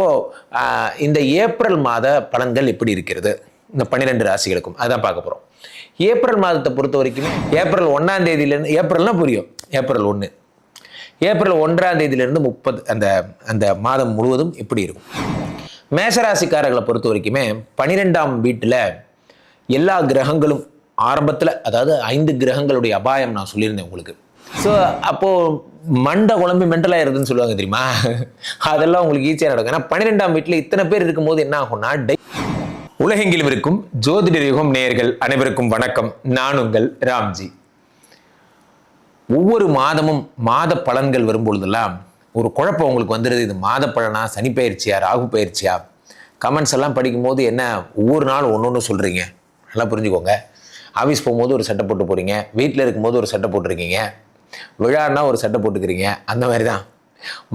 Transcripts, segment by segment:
இப்போது இந்த ஏப்ரல் மாத பலன்கள் எப்படி இருக்கிறது? இந்த பன்னிரெண்டு ராசிகளுக்கும். அதான் பார்க்க போகிறோம் ஏப்ரல் மாதத்தை பொறுத்த வரைக்கும் ஏப்ரல் ஒன்றாம் தேதியிலேருந்து ஏப்ரல்னா புரியும். ஏப்ரல் ஒன்று ஏப்ரல் ஒன்றாம் தேதியிலேருந்து முப்பது அந்த அந்த மாதம் முழுவதும் எப்படி இருக்கும்? மேசராசிக்காரர்களை பொறுத்த வரைக்குமே பனிரெண்டாம் வீட்டில் எல்லா கிரகங்களும் ஆரம்பத்தில் அதாவது ஐந்து கிரகங்களுடைய அபாயம் நான் சொல்லியிருந்தேன் உங்களுக்கு. ஸோ அப்போது மண்டை குழம்பு மென்டலாயிருதுன்னு சொல்லுவாங்க தெரியுமா? அதெல்லாம் உங்களுக்கு ஈஸியாக நடக்கும். ஏன்னா பன்னிரெண்டாம் வீட்டில் இத்தனை பேர் இருக்கும்போது என்ன ஆகும்னா டை உலகெங்கிலும் இருக்கும் ஜோதிட யுகம் நேயர்கள் அனைவருக்கும் வணக்கம். நான் உங்கள் ராம்ஜி. ஒவ்வொரு மாதமும் மாத பலன்கள் வரும்பொழுதெல்லாம் ஒரு குழப்பம் உங்களுக்கு வந்துடுது இது மாத பலனா சனி பயிற்சியா ராகு பயிற்சியா? கமெண்ட்ஸ் எல்லாம் படிக்கும்போது என்ன ஒவ்வொரு நாள் ஒன்று ஒன்று சொல்கிறீங்க நல்லா புரிஞ்சுக்கோங்க. ஆஃபீஸ் போகும்போது ஒரு சட்டை போட்டு போகிறீங்க வீட்டில் இருக்கும்போது ஒரு சட்டை போட்டிருக்கீங்க. விழான்னா ஒரு சட்டை போட்டுக்கிறீங்க. அந்த மாதிரி தான்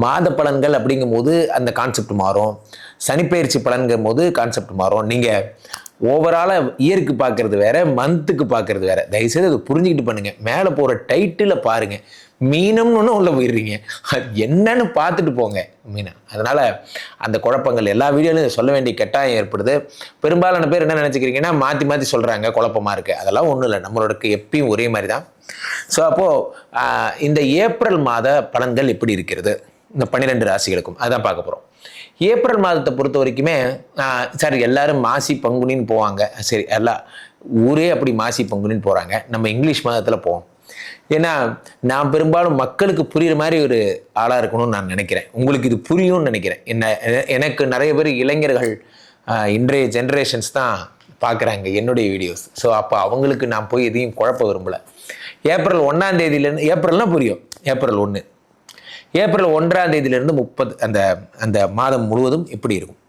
மாத பலன்கள் அப்படிங்கும்போது அந்த கான்செப்ட் மாறும். சனிப்பெயர்ச்சி பலன்கும் போது கான்செப்ட் மாறும். நீங்கள் ஓவராலாக இயருக்கு பார்க்குறது வேற மந்த்துக்கு பார்க்குறது வேற. தயவுசெய்து அதை புரிஞ்சுக்கிட்டு பண்ணுங்கள் மேலே போகிற டைட்டில் பாருங்கள் மீனம்னு ஒன்று உள்ளே போயிடுறீங்க. அது என்னன்னு பார்த்துட்டு போங்க மீனை. அதனால் அந்த குழப்பங்கள் எல்லா வீடியோலையும் சொல்ல வேண்டிய கட்டாயம் ஏற்படுது. பெரும்பாலான பேர் என்ன நினச்சிக்கிறீங்கன்னா மாற்றி மாற்றி சொல்கிறாங்க குழப்பமாக இருக்குது அதெல்லாம் ஒன்றும் இல்லை. நம்மளோட எப்பயும் ஒரே மாதிரி தான் ஸோ அப்போது இந்த ஏப்ரல் மாத பலன்கள் எப்படி இருக்கிறது? இந்த பன்னிரெண்டு ராசிகளுக்கும். அதான் பார்க்க போகிறோம் ஏப்ரல் மாதத்தை பொறுத்த வரைக்குமே சார் எல்லாரும் மாசி பங்குனின்னு போவாங்க. சரி எல்லா ஊரே அப்படி மாசி பங்குனின்னு போகிறாங்க நம்ம இங்கிலீஷ் மாதத்தில் போவோம். ஏன்னா நான் பெரும்பாலும் மக்களுக்கு புரியுற மாதிரி ஒரு ஆளாக இருக்கணும்னு நான் நினைக்கிறேன். உங்களுக்கு இது புரியும்னு நினைக்கிறேன். என்ன எனக்கு நிறைய பேர் இளைஞர்கள் இன்றைய ஜென்ரேஷன்ஸ் தான் பார்க்குறாங்க என்னுடைய வீடியோஸ் ஸோ அப்போ அவங்களுக்கு நான் போய் எதையும் குழப்ப விரும்பல. ஏப்ரல் ஒன்றாம் தேதியிலேருந்து ஏப்ரல்னா புரியும். ஏப்ரல் ஒன்று ஏப்ரல் ஒன்றாம் தேதியிலேருந்து முப்பது அந்த அந்த மாதம் முழுவதும் எப்படி இருக்கும்.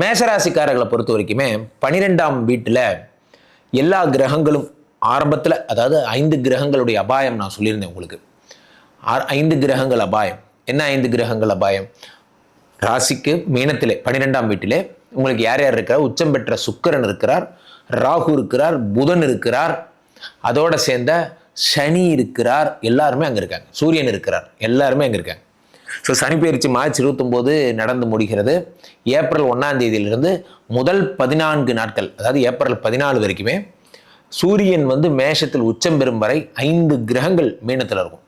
மேசராசிக்காரர்களை பொறுத்த வரைக்குமே பனிரெண்டாம் வீட்டில் எல்லா கிரகங்களும் ஆரம்பத்தில் அதாவது ஐந்து கிரகங்களுடைய அபாயம் நான் சொல்லியிருந்தேன் உங்களுக்கு. ஐந்து கிரகங்கள் அபாயம். என்ன ஐந்து கிரகங்கள் அபாயம்? ராசிக்கு மீனத்திலே பன்னிரெண்டாம் வீட்டிலே உங்களுக்கு யார் யார் இருக்கிறார்? உச்சம் பெற்ற சுக்கிரன் இருக்கிறார் ராகு இருக்கிறார் புதன் இருக்கிறார் அதோட சேர்ந்த சனி இருக்கிறார். எல்லாருமே அங்கே இருக்காங்க. சூரியன் இருக்கிறார். எல்லாருமே அங்கே இருக்காங்க. ஸோ சனி பயிற்சி மார்ச் இருபத்தொம்போது நடந்து முடிகிறது. ஏப்ரல் ஒன்றாம் தேதியிலிருந்து முதல் பதினான்கு நாட்கள் அதாவது ஏப்ரல் பதினாலு வரைக்குமே சூரியன் வந்து மேஷத்தில் உச்சம் பெறும் வரை ஐந்து கிரகங்கள் மீனத்தில் இருக்கும்.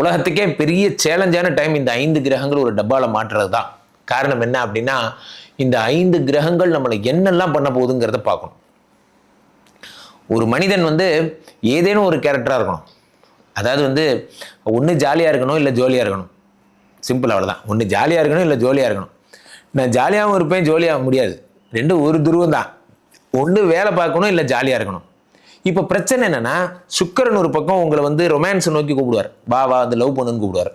உலகத்துக்கே பெரிய சேலஞ்சான டைம் இந்த ஐந்து கிரகங்கள் ஒரு டப்பாவில் மாற்றுறது தான். காரணம் என்ன அப்படின்னா இந்த ஐந்து கிரகங்கள் நம்மளை என்னெல்லாம் பண்ண போகுதுங்கிறத பார்க்கணும். ஒரு மனிதன் வந்து ஏதேனும் ஒரு கேரக்டராக இருக்கணும். அதாவது வந்து ஒன்று ஜாலியாக இருக்கணும் இல்லை ஜோலியாக இருக்கணும். சிம்பிள் அவ்வளோதான் ஒன்று ஜாலியாக இருக்கணும் இல்லை ஜோலியாக இருக்கணும். நான் ஜாலியாகவும் இருப்பேன் ஜோலியாக முடியாது. ரெண்டும் ஒரு துருவம் தான். ஒன்று வேலை பார்க்கணும் இல்லை ஜாலியாக இருக்கணும். இப்போ பிரச்சனை என்னென்னா சுக்கிரன் ஒரு பக்கம் உங்களை வந்து ரொமான்ஸை நோக்கி கூப்பிடுவார். வா வா அந்த லவ் பண்ணுன்னு கூப்பிடுவார்.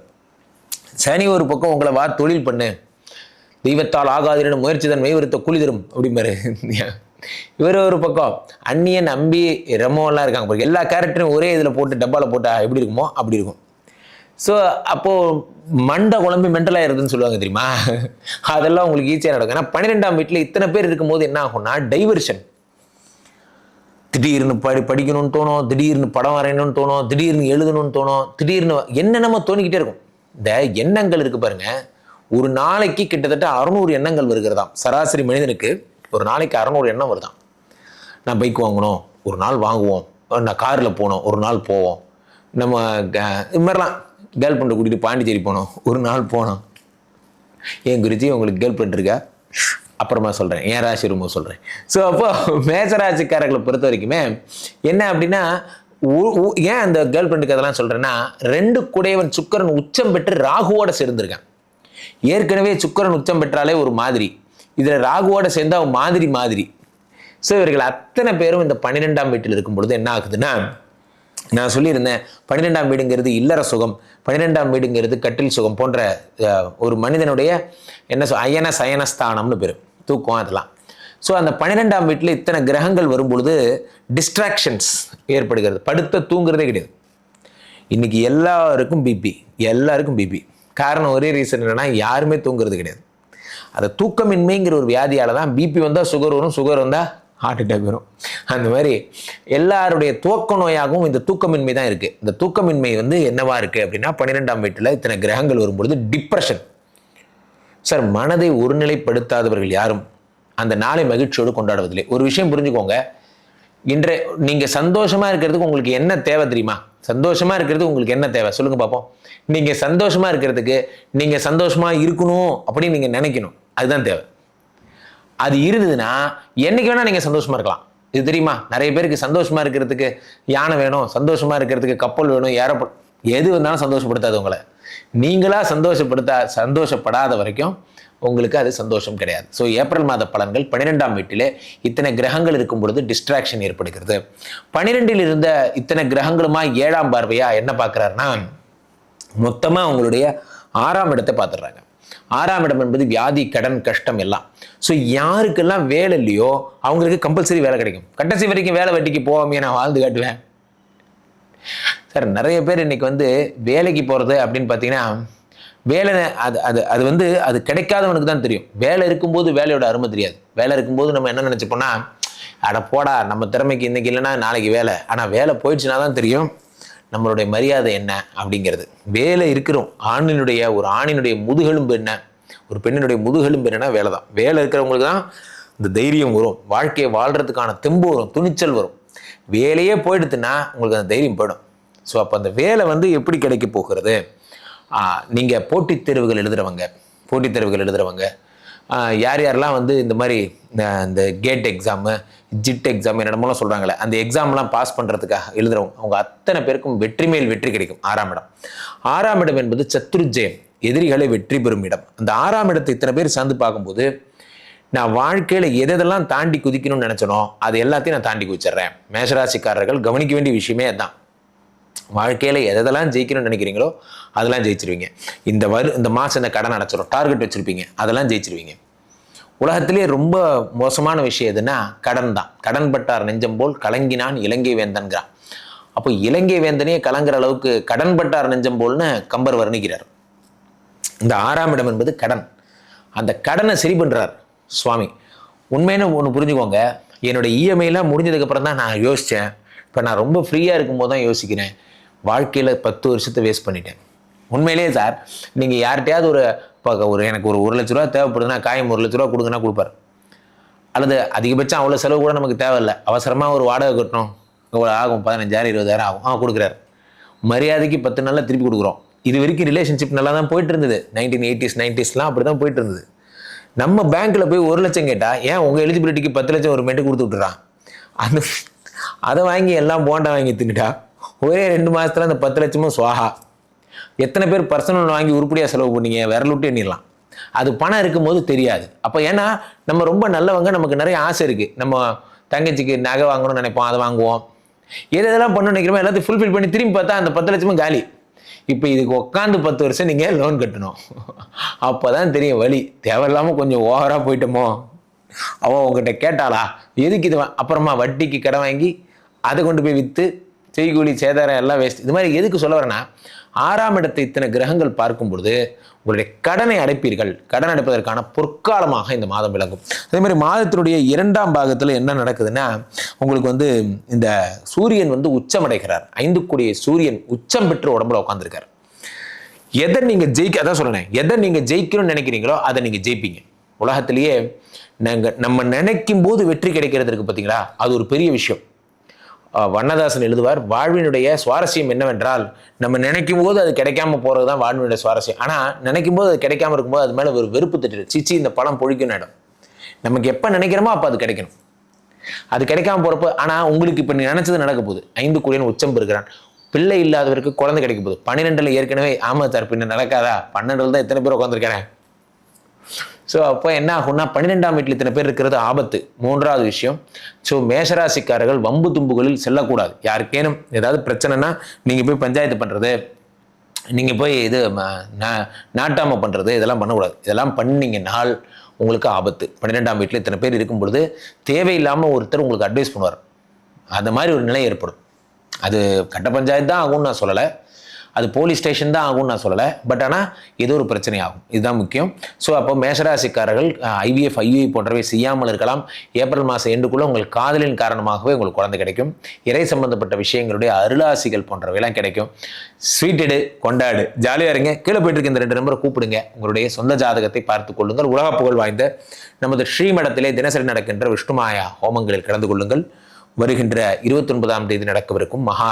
சனி ஒரு பக்கம் உங்களை வா தொழில் பண்ணு. தெய்வத்தால் ஆகாதிரன்னு முயற்சி தன் மெய்வருத்த கூலி தரும் அப்படிம்பாரு. இவர் ஒரு பக்கம் அன்னியன் நம்பி ரெமோலாம் இருக்காங்க பாருங்க. எல்லா கேரக்டரும் ஒரே இதில் போட்டு டப்பாவில் போட்டால் எப்படி இருக்குமோ அப்படி இருக்கும். ஸோ அப்போது மண்டை குழம்பு மென்டலாயிருதுன்னு சொல்லுவாங்க தெரியுமா? அதெல்லாம் உங்களுக்கு ஈஸியாக நடக்கும். ஏன்னா பன்னிரெண்டாம் வீட்டில் இத்தனை பேர் இருக்கும்போது என்ன ஆகும்னா டைவர்ஷன் திடீர்னு படி படிக்கணும்னு தோணும் திடீர்னு படம் வரையணும்னு தோணும் திடீர்னு எழுதணும்னு தோணும் திடீர்னு என்னென்னமோ தோணிக்கிட்டே இருக்கும். இந்த எண்ணங்கள் இருக்குது பாருங்க. ஒரு நாளைக்கு கிட்டத்தட்ட அறுநூறு எண்ணங்கள் வருகிறதாம். சராசரி மனிதனுக்கு ஒரு நாளைக்கு அறநூறு எண்ணம் வருதான். நான் பைக் வாங்கணும் ஒரு நாள் வாங்குவோம். நான் காரில் போனோம் ஒரு நாள் போவோம். நம்ம க- இது மாதிரிலாம் கேர்ள் ஃப்ரெண்டை கூட்டிகிட்டு பாண்டிச்சேரி போனோம். ஒரு நாள் போனோம். என் குருஜி உங்களுக்கு கேர்ள் ஃப்ரெண்ட் இருக்கா? அப்புறமா சொல்கிறேன் என் ராசி ரொம்ப சொல்கிறேன் ஸோ அப்போது மேசராசிக்காரர்களை பொறுத்த வரைக்குமே என்ன அப்படின்னா உ- ஏன் அந்த கேர்ள் ஃப்ரெண்டுக்கு அதெல்லாம் சொல்கிறேன்னா ரெண்டு குடையவன் சுக்கரன் உச்சம் பெற்று ராகுவோட சேர்ந்துருக்கேன். ஏற்கனவே சுக்கரன் உச்சம் பெற்றாலே ஒரு மாதிரி. இதில் ராகுவோட சேர்ந்து அவன் மாதிரி மாதிரி. ஸோ இவர்கள் அத்தனை பேரும் இந்த பன்னிரெண்டாம் வீட்டில் இருக்கும் பொழுது என்ன ஆகுதுன்னா நான் சொல்லியிருந்தேன் பன்னிரெண்டாம் வீடுங்கிறது இல்லற சுகம் பன்னிரெண்டாம் வீடுங்கிறது கட்டில் சுகம் போன்ற ஒரு மனிதனுடைய என்ன சொல் அயன சயனஸ்தானம்னு பேர் தூக்கம் அதெல்லாம். ஸோ அந்த பன்னிரெண்டாம் வீட்டில் இத்தனை கிரகங்கள் வரும் பொழுது டிஸ்ட்ராக்ஷன்ஸ் ஏற்படுகிறது. படுத்த தூங்குறதே கிடையாது. இன்றைக்கி எல்லாருக்கும் பிபி எல்லாருக்கும் பிபி காரணம் ஒரே ரீசன் என்னென்னா யாருமே தூங்குறது கிடையாது. அந்த தூக்கமின்மைங்கிற ஒரு வியாதியால் தான் பிபி வந்தால் சுகர் வரும் சுகர் வந்தால் ஹார்ட் அட்டாக் வரும். அந்த மாதிரி எல்லாருடைய துவக்க நோயாகவும் இந்த தூக்கமின்மை தான் இருக்குது இந்த தூக்கமின்மை வந்து என்னவா இருக்குது அப்படின்னா பன்னிரெண்டாம் வீட்டில் இத்தனை கிரகங்கள் வரும்பொழுது டிப்ரெஷன் சார் மனதை ஒருநிலைப்படுத்தாதவர்கள் யாரும் அந்த நாளை மகிழ்ச்சியோடு கொண்டாடுவதில்லை. ஒரு விஷயம் புரிஞ்சுக்கோங்க. இன்றைய நீங்கள் சந்தோஷமாக இருக்கிறதுக்கு உங்களுக்கு என்ன தேவை தெரியுமா? சந்தோஷமா இருக்கிறது உங்களுக்கு என்ன தேவை? சொல்லுங்க பார்ப்போம் நீங்க சந்தோஷமா இருக்கிறதுக்கு நீங்க சந்தோஷமா இருக்கணும் அப்படின்னு நீங்க நினைக்கணும். அதுதான் தேவை. அது இருந்ததுன்னா என்னைக்கு வேணா நீங்க சந்தோஷமா இருக்கலாம். இது தெரியுமா? நிறைய பேருக்கு சந்தோஷமா இருக்கிறதுக்கு யானை வேணும் சந்தோஷமா இருக்கிறதுக்கு கப்பல் வேணும் ஏரோப்ள எது வந்தாலும் சந்தோஷப்படுத்தாது உங்களை. நீங்களாக சந்தோஷப்படுத்தா சந்தோஷப்படாத வரைக்கும் உங்களுக்கு அது சந்தோஷம் கிடையாது. ஸோ ஏப்ரல் மாத பலன்கள் பன்னிரெண்டாம் வீட்டிலே இத்தனை கிரகங்கள் இருக்கும் பொழுது டிஸ்ட்ராக்ஷன் ஏற்படுகிறது. பன்னிரெண்டில் இருந்த இத்தனை கிரகங்களுமா ஏழாம் பார்வையாக என்ன பார்க்குறாருன்னா மொத்தமாக அவங்களுடைய ஆறாம் இடத்தை பார்த்துடுறாங்க. ஆறாம் இடம் என்பது வியாதி கடன் கஷ்டம் எல்லாம். ஸோ யாருக்கெல்லாம் வேலை இல்லையோ அவங்களுக்கு கம்பல்சரி வேலை கிடைக்கும். கடைசி வரைக்கும் வேலை வெட்டிக்கு போகாமே நான் வாழ்ந்து காட்டுவேன். சார் நிறைய பேர் இன்னைக்கு வந்து வேலைக்கு போகிறது அப்படின்னு பார்த்தீங்கன்னா வேலை அது அது அது வந்து அது கிடைக்காதவனுக்கு தான் தெரியும். வேலை இருக்கும்போது வேலையோட அருமை தெரியாது. வேலை இருக்கும்போது நம்ம என்ன நினச்சிப்போம்னா அட போடா நம்ம திறமைக்கு இன்றைக்கி இல்லைன்னா நாளைக்கு வேலை. ஆனால் வேலை போயிடுச்சுன்னா தான் தெரியும் நம்மளுடைய மரியாதை என்ன அப்படிங்கிறது. வேலை இருக்கிறோம். ஆணினுடைய ஒரு ஆணினுடைய முதுகெலும்பு என்ன? ஒரு பெண்ணினுடைய முதுகெலும்பு என்னன்னா வேலை தான். வேலை இருக்கிறவங்களுக்கு தான் இந்த தைரியம் வரும். வாழ்க்கையை வாழ்கிறதுக்கான தெம்பு வரும். துணிச்சல் வரும். வேலையே போயிடுத்துன்னா உங்களுக்கு அந்த தைரியம் போயிடும். ஸோ அப்போ அந்த வேலை வந்து எப்படி கிடைக்க போகிறது? நீங்கள் போட்டித் தேர்வுகள் எழுதுகிறவங்க போட்டித் தேர்வுகள் எழுதுகிறவங்க யார் யாரெல்லாம் வந்து இந்த மாதிரி இந்த- கேட் எக்ஸாமு ஜிட் எக்ஸாம் என்னென்னமோலாம் சொல்கிறாங்களே அந்த எக்ஸாம்லாம் பாஸ் பண்ணுறதுக்காக எழுதுகிறவங்க அவங்க அத்தனை பேருக்கும் வெற்றி மேல் வெற்றி கிடைக்கும் ஆறாம் இடம். ஆறாம் இடம் என்பது சத்துருஜெயம் எதிரிகளை வெற்றி பெறும் இடம். அந்த ஆறாம் இடத்தை இத்தனை பேர் சார்ந்து பார்க்கும்போது நான் வாழ்க்கையில் எதெல்லாம் தாண்டி குதிக்கணும்னு நினச்சனோ அது எல்லாத்தையும் நான் தாண்டி குதிச்சிட்றேன். மேஷராசிக்காரர்கள் கவனிக்க வேண்டிய விஷயமே அதுதான் வாழ்க்கையில் எதெல்லாம் ஜெயிக்கணும்னு நினைக்கிறீங்களோ அதெல்லாம் ஜெயிச்சிருவீங்க. இந்த வரு இந்த மாதம் இந்த கடன் அடைச்சிடும் டார்கெட் வச்சுருப்பீங்க. அதெல்லாம் ஜெயிச்சிருவீங்க. உலகத்திலே ரொம்ப மோசமான விஷயம் எதுன்னா கடன் தான். கடன் பட்டார் நெஞ்சம் போல் கலங்கினான் இலங்கை வேந்தன்கிறான் அப்போ இலங்கை வேந்தனையே கலங்குற அளவுக்கு கடன் பட்டார் நெஞ்சம் போல்னு கம்பர் வர்ணிக்கிறார். இந்த ஆறாம் இடம் என்பது கடன். அந்த கடனை சரி பண்ணுறார் சுவாமி. உண்மைன்னு ஒன்று புரிஞ்சுக்கோங்க. என்னோட இஎம்ஐலாம் முடிஞ்சதுக்கப்புறம் தான் நான் யோசித்தேன் இப்போ நான் ரொம்ப ஃப்ரீயாக இருக்கும்போது தான் யோசிக்கிறேன். வாழ்க்கையில் பத்து வருஷத்தை வேஸ்ட் பண்ணிட்டேன். உண்மையிலேயே சார் நீங்கள் யார்கிட்டயாவது ஒரு இப்போ ஒரு எனக்கு ஒரு ஒரு லட்ச ரூபா தேவைப்படுதுன்னா காயம் ஒரு லட்ச ரூபா கொடுங்கன்னா கொடுப்பாரு. அல்லது அதிகபட்சம் அவ்வளோ செலவு கூட நமக்கு தேவையில்லை. அவசரமாக ஒரு வாடகை கட்டணும். இவ்வளோ ஆகும் பதினஞ்சாயிரம் இருபதாயிரம் ஆகும். ஆ கொடுக்குறாரு. மரியாதைக்கு பத்து நாளில் திருப்பி கொடுக்குறோம். இது வரைக்கும் ரிலேஷன்ஷிப் நல்லா தான் போயிட்டு இருந்தது நைன்டீன் எயிட்டிஸ் நைன்டிஸ்லாம் அப்படி தான் போயிட்டு இருந்தது நம்ம பேங்க்கில் போய் ஒரு லட்சம் கேட்டால் ஏன் உங்கள் எலிஜிபிலிட்டிக்கு பத்து லட்சம் ஒரு மெட்டு கொடுத்து விட்டுறான்? அந்த அதை வாங்கி எல்லாம் போண்டா வாங்கி தின்னுட்டா? ஒரே ரெண்டு மாதத்துல அந்த பத்து லட்சமும் சுவாகா. எத்தனை பேர் பர்சனல் வாங்கி உருப்படியாக செலவு பண்ணீங்க? விரலுட்டு எண்ணிடலாம். அது பணம் இருக்கும்போது தெரியாது. அப்போ ஏன்னா நம்ம ரொம்ப நல்லவங்க நமக்கு நிறைய ஆசை இருக்குது நம்ம தங்கச்சிக்கு நகை வாங்கணும்னு நினைப்போம் அதை வாங்குவோம். எது எதெல்லாம் பண்ணணும்னு நினைக்கிறோமோ எல்லாத்தையும் ஃபுல்ஃபில் பண்ணி திரும்பி பார்த்தா அந்த பத்து லட்சமும் காலி. இப்போ இதுக்கு உட்காந்து பத்து வருஷம் நீங்கள் லோன் கட்டணும். அப்போ தான் தெரியும் வழி தேவையில்லாமல் கொஞ்சம் ஓவராக போயிட்டோமோ. அவன் உங்ககிட்ட கேட்டாளா? எதுக்கு இது? அப்புறமா வட்டிக்கு கடன் வாங்கி அதை கொண்டு போய் விற்று செய்கூலி சேதாரம் எல்லாம் வேஸ்ட் இது மாதிரி எதுக்கு சொல்ல வரேன்னா ஆறாம் இடத்தை இத்தனை கிரகங்கள் பார்க்கும் பொழுது உங்களுடைய கடனை அடைப்பீர்கள். கடன் அடைப்பதற்கான பொற்காலமாக இந்த மாதம் விளங்கும். அதே மாதிரி மாதத்தினுடைய இரண்டாம் பாகத்தில் என்ன நடக்குதுன்னா உங்களுக்கு வந்து இந்த சூரியன் வந்து உச்சமடைகிறார். ஐந்து கூடிய சூரியன் உச்சம் பெற்று உடம்புல உட்காந்துருக்கார் எதை நீங்கள் ஜெயிக்க அதான் சொல்றேன் எதை நீங்கள் ஜெயிக்கணும்னு நினைக்கிறீங்களோ அதை நீங்கள் ஜெயிப்பீங்க. உலகத்திலேயே நாங்கள் நம்ம நினைக்கும் போது வெற்றி கிடைக்கிறதுக்கு பார்த்தீங்களா அது ஒரு பெரிய விஷயம். வண்ணதாசன் எழுதுவார் வாழ்வினுடைய சுவாரஸ்யம் என்னவென்றால் நம்ம நினைக்கும் போது அது கிடைக்காம போகிறது தான் வாழ்வினுடைய சுவாரஸ்யம். ஆனால் நினைக்கும் போது அது கிடைக்காம இருக்கும்போது அது மேலே ஒரு வெறுப்பு தட்டு சிச்சி இந்த பழம் பொழிக்கும் இடம். நமக்கு எப்போ நினைக்கிறோமோ அப்போ அது கிடைக்கணும். அது கிடைக்காம போகிறப்ப ஆனால் உங்களுக்கு இப்போ நீ நினைச்சது நடக்க போகுது. ஐந்து கூடியன் உச்சம் பெறுகிறான். பிள்ளை இல்லாதவருக்கு குழந்தை கிடைக்க போகுது. பன்னிரெண்டில் ஏற்கனவே ஆமாம் சார் பின்ன நடக்காதா? பன்னெண்டுல தான் எத்தனை பேர் உட்காந்துருக்கிறேன் ஸோ அப்போ என்ன ஆகும்னா பன்னிரெண்டாம் வீட்டில் இத்தனை பேர் இருக்கிறது ஆபத்து. மூன்றாவது விஷயம் ஸோ மேஷராசிக்காரர்கள் வம்பு தும்புகளில் செல்லக்கூடாது. யாருக்கேனும் ஏதாவது பிரச்சனைனா நீங்கள் போய் பஞ்சாயத்து பண்ணுறது நீங்கள் போய் இது ம- பண்ணுறது இதெல்லாம் பண்ணக்கூடாது. இதெல்லாம் பண்ணீங்கன்னால் உங்களுக்கு ஆபத்து. பன்னிரெண்டாம் வீட்டில் இத்தனை பேர் இருக்கும் பொழுது தேவையில்லாமல் ஒருத்தர் உங்களுக்கு அட்வைஸ் பண்ணுவார். அந்த மாதிரி ஒரு நிலை ஏற்படும். அது கட்ட பஞ்சாயத்து தான் ஆகும்னு நான் சொல்லலை. அது போலீஸ் ஸ்டேஷன் தான் ஆகும்னு நான் சொல்லலை. பட் ஆனால் ஏதோ ஒரு பிரச்சனை ஆகும் இதுதான் முக்கியம். ஸோ அப்போ மேஷராசிக்காரர்கள் ஐவிஎஃப் ஐயுஐ போன்றவை செய்யாமல் இருக்கலாம். ஏப்ரல் மாதம் எண்டுக்குள்ளே உங்கள் காதலின் காரணமாகவே உங்களுக்கு குழந்தை கிடைக்கும். இறை சம்பந்தப்பட்ட விஷயங்களுடைய அருளாசிகள் போன்றவைலாம் கிடைக்கும். ஸ்வீட்டடு கொண்டாடு. ஜாலியாக இருங்க. கீழே போயிட்டு இருக்க இந்த ரெண்டு நம்பரை கூப்பிடுங்க. உங்களுடைய சொந்த ஜாதகத்தை பார்த்து கொள்ளுங்கள். உலக புகழ் வாய்ந்த நமது ஸ்ரீமடத்திலே தினசரி நடக்கின்ற விஷ்ணுமாயா ஹோமங்களில் கலந்து கொள்ளுங்கள். வருகின்ற இருபத்தொன்பதாம் தேதி நடக்கவிருக்கும் மகா